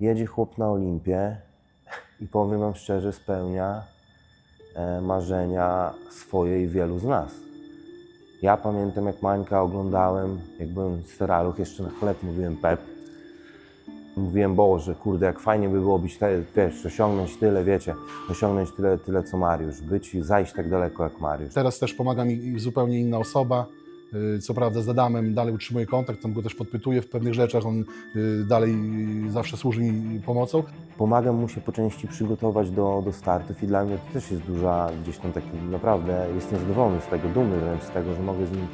Jedzie chłop na Olimpię i powiem wam szczerze, spełnia e, marzenia swoje i wielu z nas. Ja pamiętam, jak Mańka oglądałem, jak byłem w Steraluch, jeszcze na chleb mówiłem Pep. Mówiłem, Boże, kurde, jak fajnie by było być, te, wiesz, osiągnąć tyle, wiecie, osiągnąć tyle, tyle co Mariusz, być i zajść tak daleko jak Mariusz. Teraz też pomaga mi zupełnie inna osoba. Y, Co prawda z Adamem dalej utrzymuję kontakt, tam go też podpytuję w pewnych rzeczach, on y, dalej zawsze służy mi pomocą. Pomagam mu się po części przygotować do, do startów i dla mnie to też jest duża, gdzieś tam taki, naprawdę jestem zadowolony z tego, dumny wręcz z tego, że mogę z nim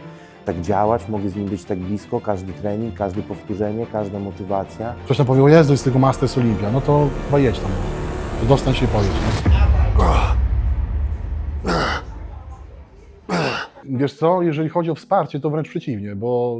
tak działać, mogę z nim być tak blisko, każdy trening, każde powtórzenie, każda motywacja. Ktoś tam powie, o Jezu, jest tego Masters Olimpia, no to chyba jedź tam, to dostań się i powiedz. Nie? Wiesz co, jeżeli chodzi o wsparcie, to wręcz przeciwnie, bo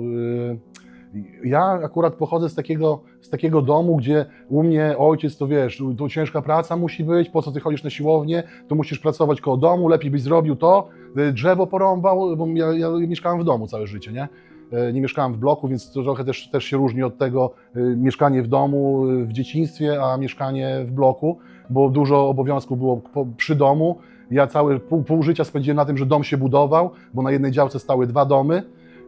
y, ja akurat pochodzę z takiego, z takiego domu, gdzie u mnie ojciec to wiesz, tu ciężka praca musi być, po co ty chodzisz na siłownię, to musisz pracować koło domu, lepiej byś zrobił to, y, drzewo porąbał, bo ja, ja mieszkałem w domu całe życie, nie? E, Nie mieszkałem w bloku, więc to trochę też, też się różni od tego y, mieszkanie w domu y, w dzieciństwie, a mieszkanie w bloku, bo dużo obowiązków było przy domu. Ja całe pół, pół życia spędziłem na tym, że dom się budował, bo na jednej działce stały dwa domy.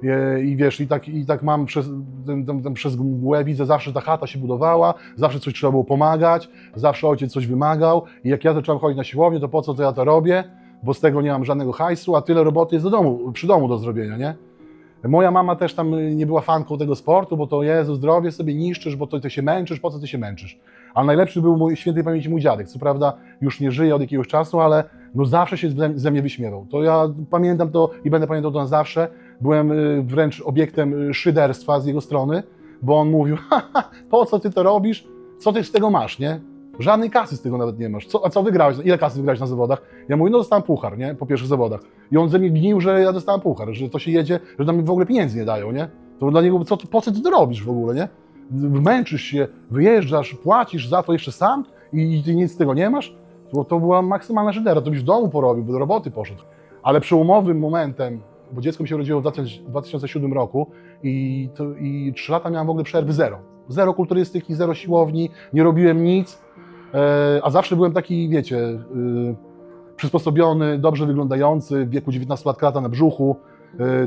E, I wiesz, i tak, i tak mam przez, ten, ten, ten, przez mgłę widzę, zawsze ta chata się budowała, zawsze coś trzeba było pomagać, zawsze ojciec coś wymagał. I jak ja zacząłem chodzić na siłownię, to po co to ja to robię? Bo z tego nie mam żadnego hajsu, a tyle roboty jest do domu, przy domu do zrobienia, nie? Moja mama też tam y, nie była fanką tego sportu, bo to Jezu, zdrowie sobie niszczysz, bo to ty się męczysz, po co ty się męczysz? Ale najlepszy był mój świętej pamięci mój dziadek. Co prawda już nie żyje od jakiegoś czasu, ale no zawsze się ze- mnie wyśmiewał. To ja pamiętam to i będę pamiętał to na zawsze. Byłem y, wręcz obiektem y, szyderstwa z jego strony, bo on mówił, "Haha, po co ty to robisz? Co ty z tego masz, nie? Żadnej kasy z tego nawet nie masz. Co, a co wygrałeś? Ile kasy wygrałeś na zawodach? Ja mówię, no dostałem puchar, nie? Po pierwszych zawodach. I on ze mnie gnił, że ja dostałem puchar, że to się jedzie, że tam mi w ogóle pieniędzy nie dają, nie? To dla niego, co, po co ty to robisz w ogóle, nie? Męczysz się, wyjeżdżasz, płacisz za to jeszcze sam i, i ty nic z tego nie masz? To, to była maksymalna żydera, to byś w domu porobił, by do roboty poszedł. Ale przełomowym momentem, bo dziecko mi się urodziło w 2000 2007 roku i, to, i 3 lata miałem w ogóle przerwy zero. Zero kulturystyki, zero siłowni, nie robiłem nic, e, a zawsze byłem taki, wiecie, y, przysposobiony, dobrze wyglądający, w wieku 19 lat krata na brzuchu,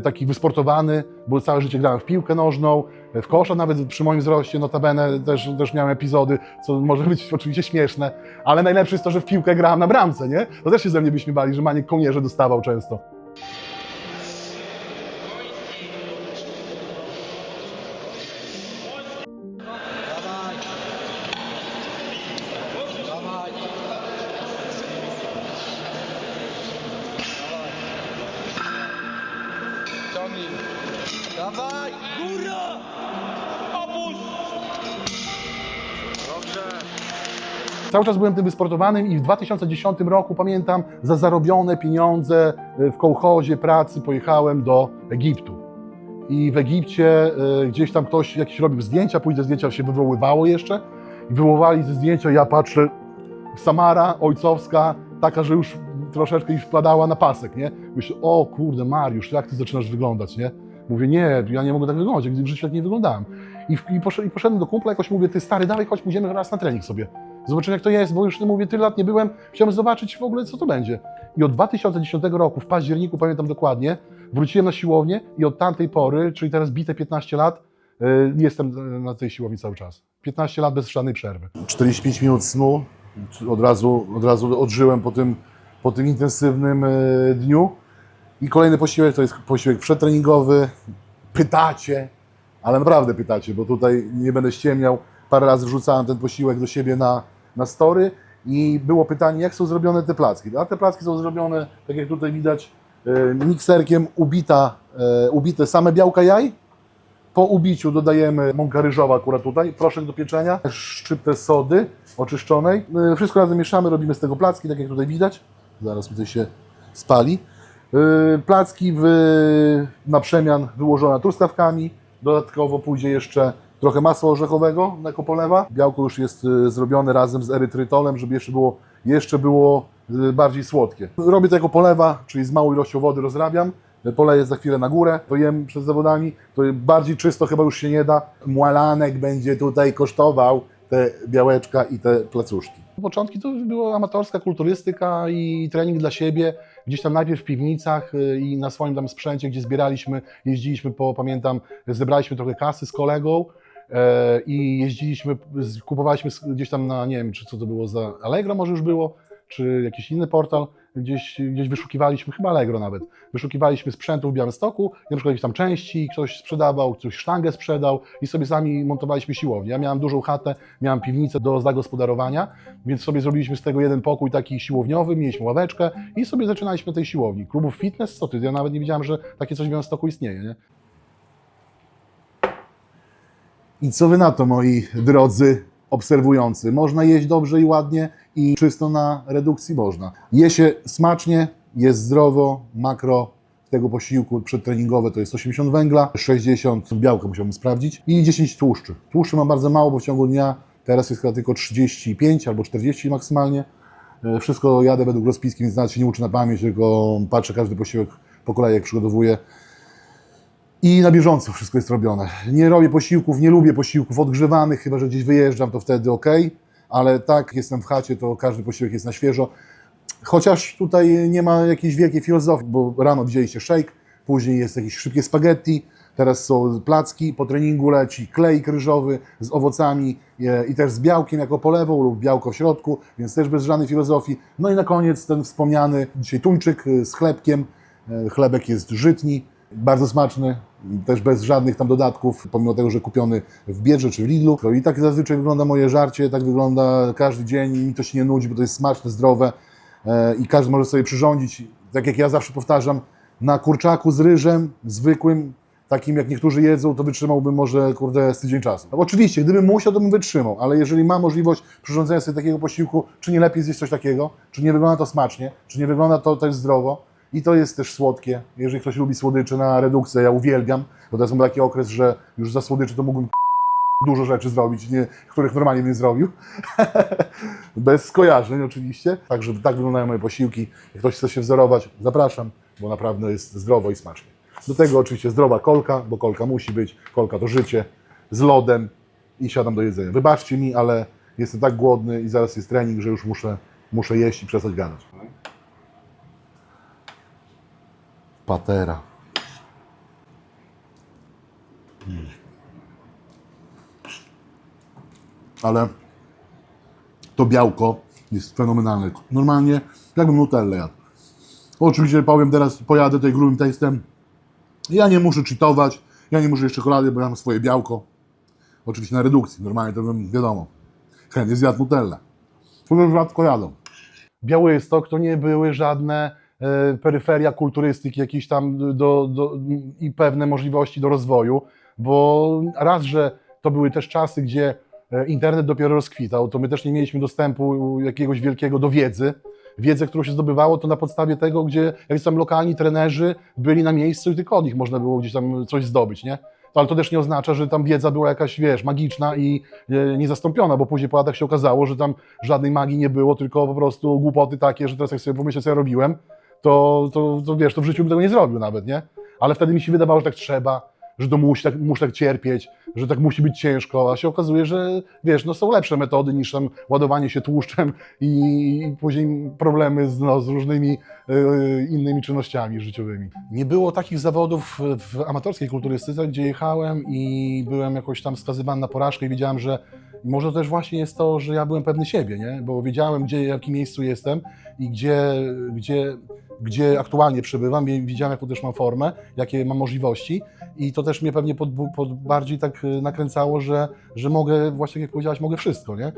taki wysportowany, bo całe życie grałem w piłkę nożną, w kosza nawet przy moim wzroście, notabene też, też miałem epizody, co może być oczywiście śmieszne, ale najlepsze jest to, że w piłkę grałem na bramce, nie? To też się ze mnie byśmy bali, że Maniek kołnierze dostawał często. Cały czas byłem tym wysportowanym i w 2010 roku, pamiętam, za zarobione pieniądze e, w kołchozie pracy pojechałem do Egiptu. I w Egipcie e, gdzieś tam ktoś jakieś robił zdjęcia, później zdjęcia się wywoływało jeszcze i wywoływali te zdjęcia, ja patrzę, Samara ojcowska, taka, że już troszeczkę mi wpadała na pasek, nie? Myślę, o kurde Mariusz, jak ty zaczynasz wyglądać, nie? Mówię, nie, ja nie mogę tak wyglądać, nigdy w życiu tak nie wyglądałem. I, I poszedłem do kumpla, jakoś mówię, ty stary, dawaj, chodź, pójdziemy raz na trening sobie. Zobaczymy jak to jest, bo już mówię, tyle lat nie byłem, chciałem zobaczyć w ogóle co to będzie. I od 2010 roku, w październiku, pamiętam dokładnie, wróciłem na siłownię i od tamtej pory, czyli teraz bite 15 lat, y, jestem na tej siłowni cały czas. 15 lat bez żadnej przerwy. 45 minut snu, od razu, od razu odżyłem po tym, po tym intensywnym y, dniu. I kolejny posiłek to jest posiłek przedtreningowy. Pytacie, ale naprawdę pytacie, bo tutaj nie będę ściemniał. Parę razy wrzucałem ten posiłek do siebie na, na story i było pytanie, jak są zrobione te placki. A te placki są zrobione, tak jak tutaj widać, e, mikserkiem ubita, e, ubite same białka jaj. Po ubiciu dodajemy mąka ryżowa akurat tutaj, proszek do pieczenia, szczyptę sody oczyszczonej. E, Wszystko razem mieszamy, robimy z tego placki, tak jak tutaj widać. Zaraz to się spali. Placki w, na przemian wyłożone truskawkami. Dodatkowo pójdzie jeszcze trochę masła orzechowego jako polewa. Białko już jest y, zrobione razem z erytrytolem, żeby jeszcze było, jeszcze było y, bardziej słodkie. Robię to jako polewa, czyli z małą ilością wody rozrabiam. Poleję za chwilę na górę, to jem przed zawodami. To bardziej czysto chyba już się nie da. Mualanek będzie tutaj kosztował te białeczka i te placuszki. Początki to była amatorska kulturystyka i trening dla siebie. Gdzieś tam najpierw w piwnicach y, i na swoim tam sprzęcie, gdzie zbieraliśmy, jeździliśmy po, pamiętam, zebraliśmy trochę kasy z kolegą i jeździliśmy, kupowaliśmy gdzieś tam na, nie wiem, czy co to było za Allegro może już było, czy jakiś inny portal, gdzieś, gdzieś wyszukiwaliśmy, chyba Allegro nawet, wyszukiwaliśmy sprzętu w Białymstoku, i na przykład jakieś tam części ktoś sprzedawał, ktoś sztangę sprzedał i sobie sami montowaliśmy siłownię. Ja miałem dużą chatę, miałem piwnicę do zagospodarowania, więc sobie zrobiliśmy z tego jeden pokój taki siłowniowy, mieliśmy ławeczkę i sobie zaczynaliśmy na tej siłowni. Klubów fitness, co ty, ja nawet nie wiedziałem, że takie coś w Białymstoku istnieje, nie? I co wy na to, moi drodzy obserwujący? Można jeść dobrze i ładnie i czysto na redukcji można. Je się smacznie, jest zdrowo, makro tego posiłku przedtreningowe to jest 80 węgla, 60 białka musiałbym sprawdzić i 10 tłuszczy. Tłuszczy mam bardzo mało, bo w ciągu dnia teraz jest chyba tylko 35 albo 40 maksymalnie. E, Wszystko jadę według rozpiski, więc nawet się nie uczę na pamięć, tylko patrzę każdy posiłek po kolei, jak przygotowuję. I na bieżąco wszystko jest robione. Nie robię posiłków, nie lubię posiłków odgrzewanych, chyba że gdzieś wyjeżdżam, to wtedy ok, ale tak, jestem w chacie, to każdy posiłek jest na świeżo. Chociaż tutaj nie ma jakiejś wielkiej filozofii, bo rano widzieliście shake, później jest jakieś szybkie spaghetti, teraz są placki, po treningu leci klej ryżowy z owocami e, i też z białkiem jako polewą lub białko w środku, więc też bez żadnej filozofii. No i na koniec ten wspomniany dzisiaj tuńczyk e, z chlebkiem. E, Chlebek jest żytni, bardzo smaczny, też bez żadnych tam dodatków, pomimo tego, że kupiony w Biedrze czy w Lidlu. No I tak zazwyczaj wygląda moje żarcie, tak wygląda każdy dzień i mi to się nie nudzi, bo to jest smaczne, zdrowe e, i każdy może sobie przyrządzić, tak jak ja zawsze powtarzam, na kurczaku z ryżem, zwykłym, takim jak niektórzy jedzą, to wytrzymałbym może, kurde, z tydzień czasu. No, oczywiście, gdybym musiał, to bym wytrzymał, ale jeżeli mam możliwość przyrządzenia sobie takiego posiłku, czy nie lepiej zjeść coś takiego, czy nie wygląda to smacznie, czy nie wygląda to też zdrowo i to jest też słodkie. Jeżeli ktoś lubi słodycze na redukcję, ja uwielbiam, bo teraz mam taki okres, że już za słodycze to mógłbym dużo rzeczy zrobić, nie, których normalnie bym nie zrobił. Bez skojarzeń oczywiście. Także tak wyglądają moje posiłki. Jak ktoś chce się wzorować, zapraszam, bo naprawdę jest zdrowo i smacznie. Do tego oczywiście zdrowa kolka, bo kolka musi być. Kolka to życie. Z lodem i siadam do jedzenia. Wybaczcie mi, ale jestem tak głodny i zaraz jest trening, że już muszę, muszę jeść i przestać gadać. Patera. ale to białko jest fenomenalne. Normalnie jakbym nutellę jadł. Oczywiście powiem teraz, pojadę tutaj grubym testem. Ja nie muszę cheatować, ja nie muszę jeść czekolady, bo ja mam swoje białko. Oczywiście na redukcji, normalnie to bym, wiadomo, chętnie zjadł nutellę. Też rzadko jadą. Białystok to nie były żadne peryferia kulturystyki jakieś tam do, do, i pewne możliwości do rozwoju, bo raz, że to były też czasy, gdzie e, internet dopiero rozkwitał, to my też nie mieliśmy dostępu jakiegoś wielkiego do wiedzy. Wiedzę, którą się zdobywało, to na podstawie tego, gdzie jakieś tam lokalni trenerzy byli na miejscu i tylko od nich można było gdzieś tam coś zdobyć, nie? Ale to też nie oznacza, że tam wiedza była jakaś, wiesz, magiczna i e, niezastąpiona, bo później po latach się okazało, że tam żadnej magii nie było, tylko po prostu głupoty takie, że teraz jak sobie pomyślę, co ja robiłem, to, to, to wiesz, to w życiu bym tego nie zrobił nawet, nie? Ale wtedy mi się wydawało, że tak trzeba, że to musi tak, tak cierpieć, że tak musi być ciężko, a się okazuje, że wiesz, no są lepsze metody niż tam ładowanie się tłuszczem i, później problemy z, no, z różnymi e, innymi czynnościami życiowymi. Nie było takich zawodów w amatorskiej kulturystyce, gdzie jechałem i byłem jakoś tam skazywany na porażkę i wiedziałem, że może też właśnie jest to, że ja byłem pewny siebie, nie? bo wiedziałem, gdzie, w jakim miejscu jestem i gdzie, gdzie, gdzie aktualnie przebywam, widziałem, jaką też mam formę, jakie mam możliwości i to też mnie pewnie pod, pod bardziej tak y, nakręcało, że, że mogę, właśnie jak powiedziałeś, mogę wszystko, nie?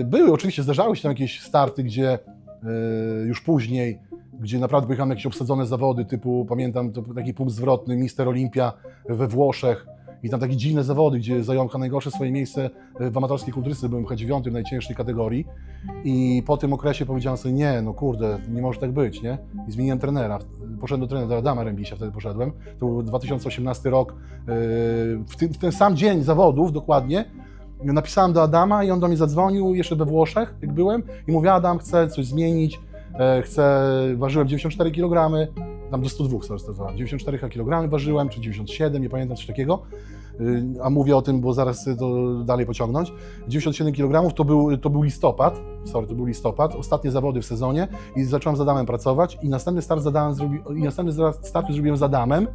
Y, Były oczywiście, zdarzały się tam jakieś starty, gdzie y, już później, gdzie naprawdę pojechałem jakieś obsadzone zawody, typu, pamiętam, taki punkt zwrotny, Mister Olimpia we Włoszech, i tam takie dziwne zawody, gdzie zająłem najgorsze swoje miejsce w amatorskiej kulturystyce, byłem chyba dziewiąty w najcięższej kategorii i po tym okresie powiedziałem sobie, nie, no kurde, nie może tak być, nie? I zmieniłem trenera. Poszedłem do trenera, do Adama Rębisia wtedy poszedłem. To był 2018 rok. Yy, W ten, w ten sam dzień zawodów dokładnie napisałem do Adama i on do mnie zadzwonił jeszcze we Włoszech, jak byłem i mówi, Adam, chcę coś zmienić, e, chcę, ważyłem 94 kg, tam do 102 startowałem, 94 kg ważyłem, czy 97, nie pamiętam, coś takiego. y, a mówię o tym, bo zaraz to dalej pociągnąć. 97 kg to był, to był listopad, sorry, to był listopad, ostatnie zawody w sezonie i zacząłem z Adamem pracować i następny start z Adamem zrobi, i następny start zrobiłem z Adamem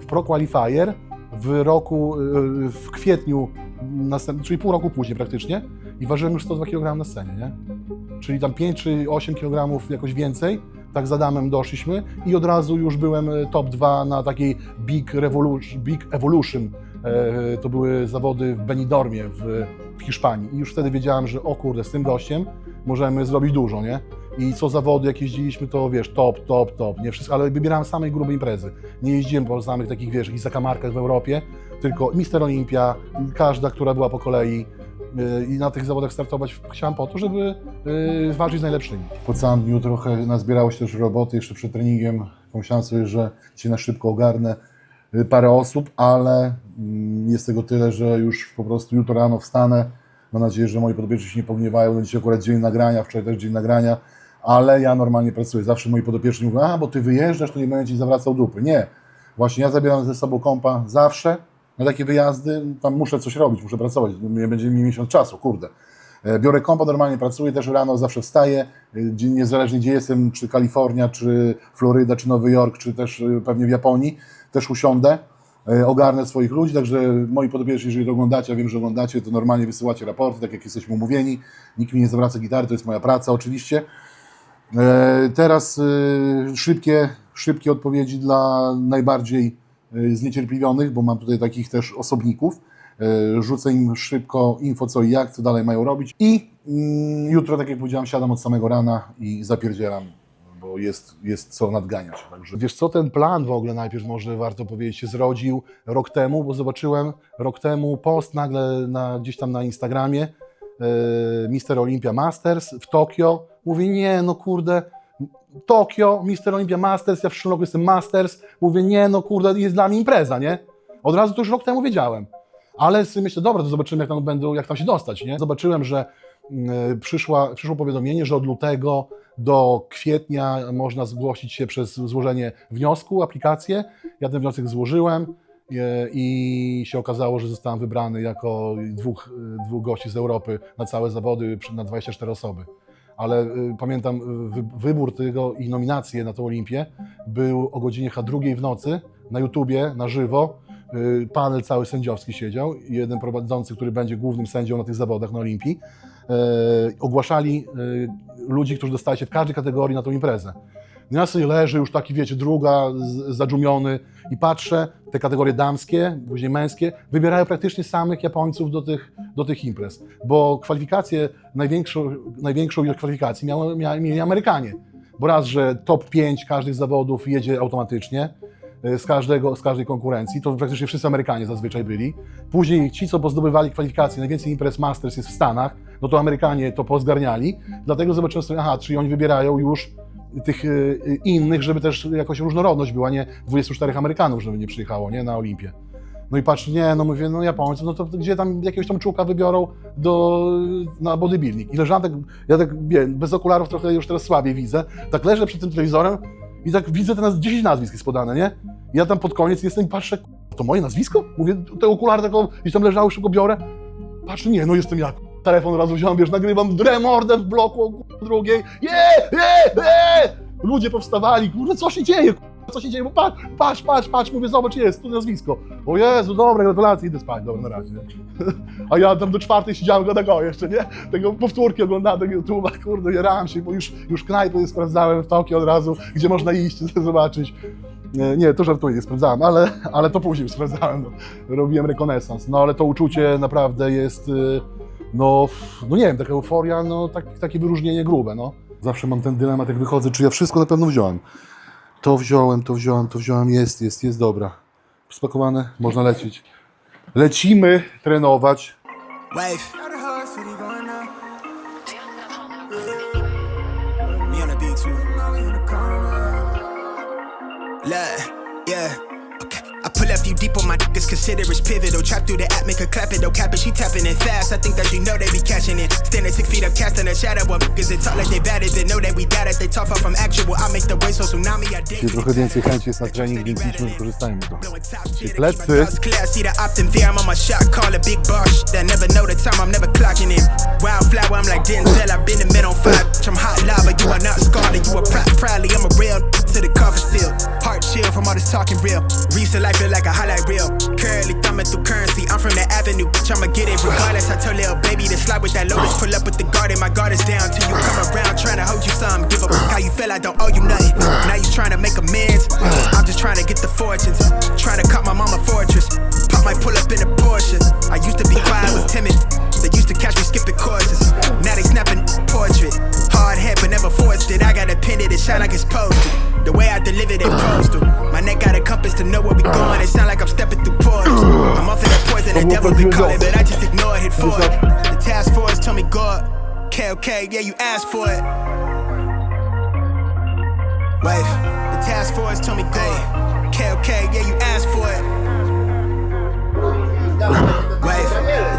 w Pro Qualifier w roku, y, w kwietniu, czyli pół roku później praktycznie i ważyłem już 102 kg na scenie, nie? Czyli tam 5 czy 8 kg jakoś więcej, tak z Adamem doszliśmy i od razu już byłem e, top 2 na takiej Big, Revolution, Big Evolution. E, To były zawody w Benidormie w, Hiszpanii i już wtedy wiedziałem, że o kurde, z tym gościem możemy zrobić dużo, nie? I co zawody, jak jeździliśmy, to wiesz, top, top, top, nie wszystko, ale wybierałem samej grube imprezy. Nie jeździłem po samych takich, wiesz, jakichś zakamarkach w Europie, tylko Mister Olimpia, każda, która była po kolei, i na tych zawodach startować chciałem po to, żeby y, walczyć z najlepszymi. Po całym dniu trochę nazbierało się też roboty, jeszcze przed treningiem pomyślałem sobie, że się na szybko ogarnę y, parę osób, ale mm, jest tego tyle, że już po prostu jutro rano wstanę. Mam nadzieję, że moi podobieżni się nie pogniewają. No dzisiaj akurat dzień nagrania, wczoraj też dzień nagrania, ale ja normalnie pracuję. Zawsze moi podopieczni mówią, a bo ty wyjeżdżasz, to nie będę ci zawracał dupy. Nie. Właśnie ja zabieram ze sobą kompa zawsze na takie wyjazdy, tam muszę coś robić, muszę pracować, będzie mi miesiąc czasu, kurde. E, Biorę kompa, normalnie pracuję, też rano zawsze wstaję, e, niezależnie gdzie jestem, czy Kalifornia, czy Floryda, czy Nowy Jork, czy też e, pewnie w Japonii, też usiądę, ogarnę swoich ludzi, także moi podobieżni, jeżeli to oglądacie, a wiem, że oglądacie, to normalnie wysyłacie raporty, tak jak jesteśmy umówieni, nikt mi nie zawraca gitary, to jest moja praca oczywiście. Teraz szybkie, szybkie odpowiedzi dla najbardziej zniecierpliwionych, bo mam tutaj takich też osobników. E, Rzucę im szybko info co i jak, co dalej mają robić. I mm, jutro, tak jak powiedziałem, siadam od samego rana i zapierdzielam, bo jest, jest co nadganiać. Także. Wiesz co, ten plan w ogóle najpierw może warto powiedzieć się zrodził rok temu, bo zobaczyłem rok temu post nagle na, gdzieś tam na Instagramie e, Mister Olympia Masters w Tokio. Mówię, nie, no kurde, Tokio, Mister Olympia Masters, ja w przyszłym roku jestem Masters. Mówię, nie, no kurde, jest dla mnie impreza, nie? Od razu to już rok temu wiedziałem. Ale sobie myślę, dobra, to zobaczymy, jak tam będą, jak tam się dostać, nie? Zobaczyłem, że mm, przyszła, przyszło powiadomienie, że od lutego do kwietnia można zgłosić się przez złożenie wniosku, aplikację. Ja ten wniosek złożyłem e, i się okazało, że zostałem wybrany jako dwóch, e, dwóch gości z Europy na całe zawody na 24 osoby ale y, pamiętam y, wy, wybór tego i nominację na tę Olimpię był o godzinie drugiej w nocy na YouTubie, na żywo. Y, panel cały sędziowski siedział jeden prowadzący, który będzie głównym sędzią na tych zawodach na Olimpii, ogłaszali ludzi, którzy dostali się w każdej kategorii na tą imprezę. No Ja sobie leżę już taki, wiecie, druga, zadżumiony. I patrzę, te kategorie damskie, później męskie, wybierają praktycznie samych Japońców do tych, do tych imprez, bo kwalifikacje, największą, największą ilość kwalifikacji miały, mia- mieli Amerykanie, bo raz, że top 5 każdych zawodów jedzie automatycznie, y, z, każdego, z każdej konkurencji, to praktycznie wszyscy Amerykanie zazwyczaj byli. Później ci, co pozdobywali kwalifikacje, najwięcej imprez Masters jest w Stanach, no to Amerykanie to pozgarniali, dlatego zobaczyłem sobie, aha, czyli oni wybierają już tych y, innych, żeby też jakoś różnorodność była, nie 24 Amerykanów, żeby nie przyjechało, nie, na Olimpię. No i patrz, nie, no mówię, no Japońcy, no to gdzie tam jakiegoś tam czułka wybiorą do, na bodybuilding. I leżałem tak, ja tak, wiem, bez okularów trochę już teraz słabiej widzę, tak leżę przed tym telewizorem i tak widzę teraz 10 nazwisk jest podane, nie? I ja tam pod koniec jestem i patrzę, to moje nazwisko? Mówię, te okulary tylko gdzieś tam leżały, szybko biorę. Patrzę, nie, no jestem ja. Telefon od razu wziąłem, wiesz, nagrywam dremordę w bloku o drugiej. Je, je, je! Ludzie powstawali, kurde, co się dzieje? k***? Co się dzieje? Bo patrz, patrz, patrz, patrz, mówię, zobacz, jest, tu nazwisko. O Jezu, dobra, gratulacje, idę spać, dobra, na razie. A ja tam do czwartej siedziałem go tego jeszcze, nie? Tego powtórki oglądałem tego YouTube'a, kurde, jarałem się, bo już, już knajpy sprawdzałem w Tokio od razu, gdzie można iść, zobaczyć. Nie, nie, to żartuję, nie sprawdzałem, ale, ale to później sprawdzałem, no. robiłem rekonesans. No ale to uczucie naprawdę jest, y, no, no nie wiem, taka euforia, no tak, takie wyróżnienie grube, no. Zawsze mam ten dylemat, jak wychodzę, czy ja wszystko na pewno wziąłem. To wziąłem, to wziąłem, to wziąłem, jest, jest, jest dobra. Spakowane, można lecieć. Lecimy trenować. Wave. Deep on my niggas, consider it's pivotal. Trap through the app, make her clap it, though cap it, she tapping it fast. I think that you know they be catching it. Standing six feet up, casting a shadow of niggas that talk like they bad it, they know that we got it. They talk far from actual. I make the way so tsunami, I. Czyli trochę więcej chęci jest na trening, więc idźmy, wykorzystajmy to. Czyli plecy. Clear, I see the optin' there, I'm on my shot, call a big boss. That never know the time, I'm never clocking in. Wildflower, I'm like Denzel, I've been in mid on five. I'm hot lava, you are not scarlet, you are proud, proudly, I'm a real to the cover seal. Heart chill from all this talking real. Recent life feel regardless. I told little baby to slide with that lotus, pull up with the garden, my guard is down till you come around, trying to hold you some. Give fuck how you feel, I don't owe you nothing. Now you trying to for it. The task force told me God. Okay, okay, yeah, you asked for it. Wave. The task force told me go. Okay, okay, yeah, you asked for it. Wave.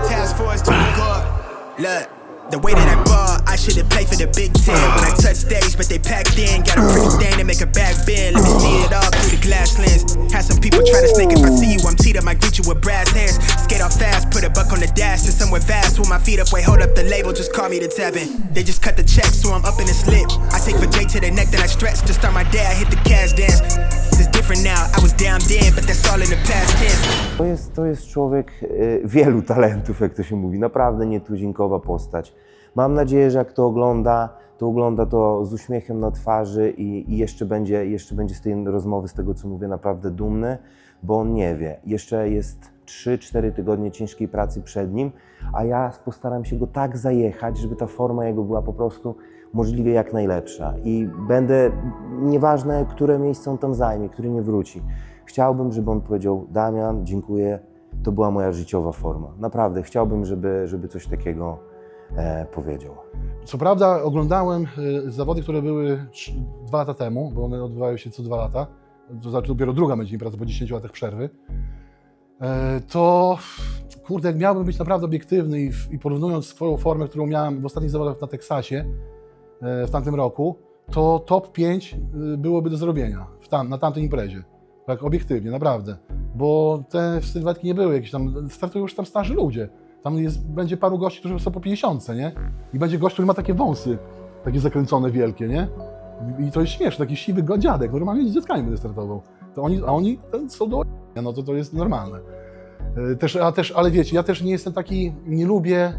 The task force told me go. Look. The way that I ball, I should've played for the Big Ten when I touch stage, but they packed in. Got a pretty thing to make a back bend. Let me see it all through the glass lens. Had some people try to snake if I see you, I'm teed up. I greet you with brass hands. Skate off fast, put a buck on the dash to somewhere fast. With my feet up, wait, hold up the label, just call me the tapping. They just cut the check, so I'm up in the slip. I take for J to the neck, then I stretch. To start my day, I hit the cash dance. It's different now, I was down then, but that's all in the past tense. To jest, to jest człowiek y, wielu talentów, jak to się mówi. Naprawdę nietuzinkowa postać. Mam nadzieję, że jak to ogląda, to ogląda to z uśmiechem na twarzy i, i jeszcze, będzie, jeszcze będzie z tej rozmowy, z tego co mówię, naprawdę dumny, bo on nie wie. Jeszcze jest 3-4 tygodnie ciężkiej pracy przed nim, a ja postaram się go tak zajechać, żeby ta forma jego była po prostu możliwie jak najlepsza. I będę, nieważne, które miejsce on tam zajmie, który nie wróci. Chciałbym, żeby on powiedział: Damian, dziękuję, to była moja życiowa forma. Naprawdę, chciałbym, żeby, żeby coś takiego powiedział. Co prawda oglądałem y, zawody, które były dwa lata temu, bo one odbywają się co dwa lata. To znaczy dopiero druga będzie impreza po 10 latach przerwy. E, To kurde, jak miałbym być naprawdę obiektywny i, i porównując swoją formę, którą miałem w ostatnich zawodach na Teksasie e, w tamtym roku, to top 5 y, byłoby do zrobienia tam, na tamtej imprezie. Tak obiektywnie, naprawdę. Bo te sylwetki nie były jakieś tam, startują już tam starzy ludzie. Tam jest, będzie paru gości, którzy są po 50, nie? I będzie gość, który ma takie wąsy, takie zakręcone wielkie, nie? I to jest śmieszne, taki siwy dziadek, normalnie z dzieckami będzie startował. To oni, a oni są do no to to jest normalne. E, Też, a też, ale wiecie, ja też nie jestem taki, nie lubię e,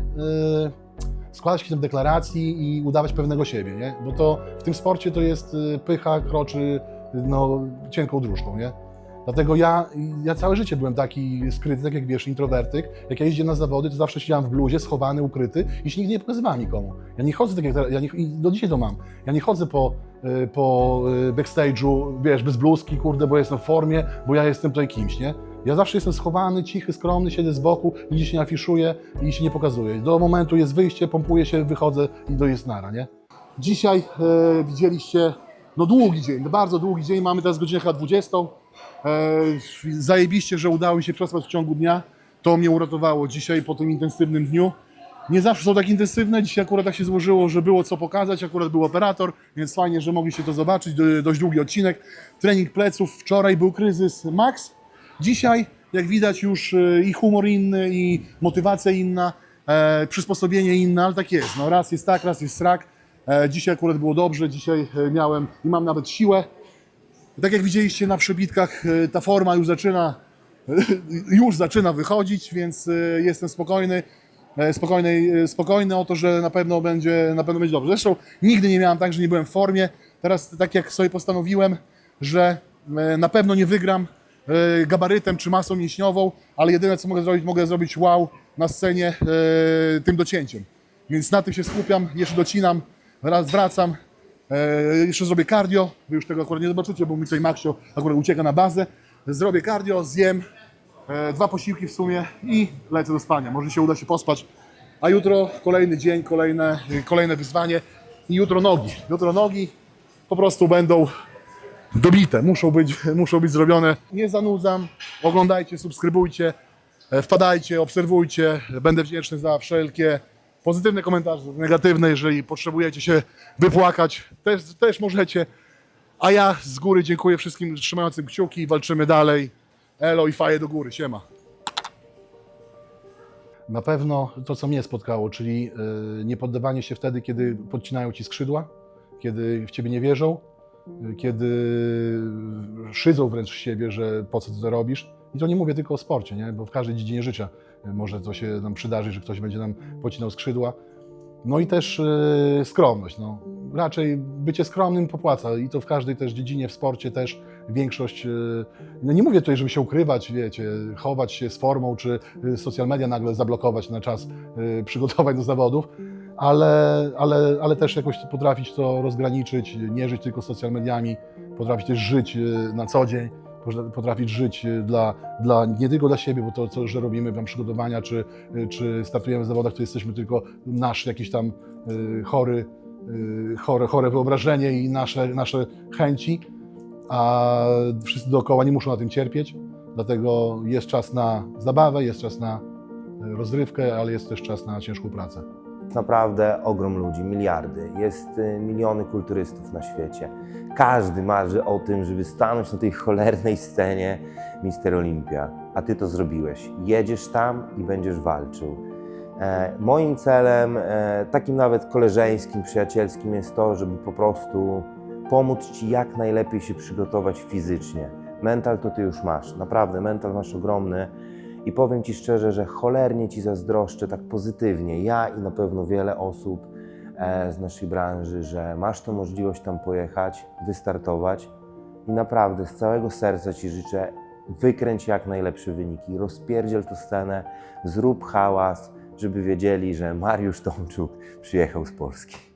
składać się deklaracji i udawać pewnego siebie, nie? Bo to w tym sporcie to jest e, pycha, kroczy no, cienką dróżką, nie? Dlatego ja, ja całe życie byłem taki skryty, tak jak wiesz, introwertyk. Jak ja jeździłem na zawody, to zawsze siedziałem w bluzie, schowany, ukryty i się nigdy nie pokazywałem nikomu. Ja nie chodzę tak jak teraz, ja nie, do dzisiaj to mam. Ja nie chodzę po, y, po y, backstage'u, wiesz, bez bluzki, kurde, bo jestem w formie, bo ja jestem tutaj kimś, nie? Ja zawsze jestem schowany, cichy, skromny, siedzę z boku, nigdzie się nie afiszuję i się nie pokazuję. Do momentu jest wyjście, pompuję się, wychodzę i do jest nara, nie? Dzisiaj e, widzieliście, no długi dzień, bardzo długi dzień, mamy teraz godzinę chyba 20. E, zajebiście, że udało mi się przespać w ciągu dnia. To mnie uratowało dzisiaj po tym intensywnym dniu. Nie zawsze są tak intensywne, dzisiaj akurat tak się złożyło, że było co pokazać, akurat był operator, więc fajnie, że mogliście to zobaczyć, Do- dość długi odcinek. Trening pleców, wczoraj był kryzys max, dzisiaj jak widać już e, i humor inny, i motywacja inna, e, przysposobienie inne, ale tak jest, no raz jest tak, raz jest srak. E, dzisiaj akurat było dobrze, dzisiaj e, miałem i mam nawet siłę, tak jak widzieliście na przebitkach, e, ta forma już zaczyna, już zaczyna wychodzić, więc e, jestem spokojny. e, Spokojny, e, spokojny o to, że na pewno będzie, na pewno będzie dobrze. Zresztą nigdy nie miałem tak, że nie byłem w formie. Teraz tak jak sobie postanowiłem, że e, na pewno nie wygram e, gabarytem czy masą mięśniową, ale jedyne co mogę zrobić, mogę zrobić wow na scenie e, tym docięciem. Więc na tym się skupiam, jeszcze docinam, raz wracam, E, jeszcze zrobię cardio, wy już tego akurat nie zobaczycie, bo mi tutaj Maxio akurat ucieka na bazę. Zrobię cardio, zjem e, dwa posiłki w sumie i lecę do spania. Może się uda się pospać. A jutro kolejny dzień, kolejne, kolejne wyzwanie i jutro nogi. Jutro nogi po prostu będą dobite, muszą być, muszą być zrobione. Nie zanudzam, oglądajcie, subskrybujcie, e, wpadajcie, obserwujcie. Będę wdzięczny za wszelkie pozytywne komentarze, negatywne, jeżeli potrzebujecie się wypłakać, też, też możecie. A ja z góry dziękuję wszystkim trzymającym kciuki, walczymy dalej. Elo i faje do góry, siema. Na pewno to, co mnie spotkało, czyli y, nie poddawanie się wtedy, kiedy podcinają ci skrzydła, kiedy w ciebie nie wierzą, y, kiedy szydzą wręcz z siebie, że po co ty to robisz. I to nie mówię tylko o sporcie, nie? bo w każdej dziedzinie życia może to się nam przydarzyć, że ktoś będzie nam pocinał skrzydła. No i też y, skromność. No. Raczej bycie skromnym popłaca i to w każdej też dziedzinie, w sporcie też większość, y, no nie mówię tutaj, żeby się ukrywać, wiecie, chować się z formą, czy y, social media nagle zablokować na czas y, przygotowań do zawodów, ale, ale, ale też jakoś potrafić to rozgraniczyć, nie żyć tylko social mediami, potrafić też żyć y, na co dzień, potrafić żyć y, dla, dla, nie tylko dla siebie, bo to, co, że robimy tam przygotowania, czy, y, czy startujemy w zawodach, to jesteśmy tylko nasz jakiś tam y, chory, chore, chore wyobrażenie i nasze, nasze chęci, a wszyscy dookoła nie muszą na tym cierpieć, dlatego jest czas na zabawę, jest czas na rozrywkę, ale jest też czas na ciężką pracę. Naprawdę ogrom ludzi, miliardy. Jest y, miliony kulturystów na świecie. Każdy marzy o tym, żeby stanąć na tej cholernej scenie Mister Olimpia. A ty to zrobiłeś. Jedziesz tam i będziesz walczył. E, moim celem, e, takim nawet koleżeńskim, przyjacielskim, jest to, żeby po prostu pomóc ci jak najlepiej się przygotować fizycznie. Mental to ty już masz. Naprawdę, mental masz ogromny. I powiem Ci szczerze, że cholernie Ci zazdroszczę tak pozytywnie, ja i na pewno wiele osób e, z naszej branży, że masz tę możliwość tam pojechać, wystartować i naprawdę z całego serca Ci życzę, wykręć jak najlepsze wyniki, rozpierdziel tę scenę, zrób hałas, żeby wiedzieli, że Mariusz Tomczuk przyjechał z Polski.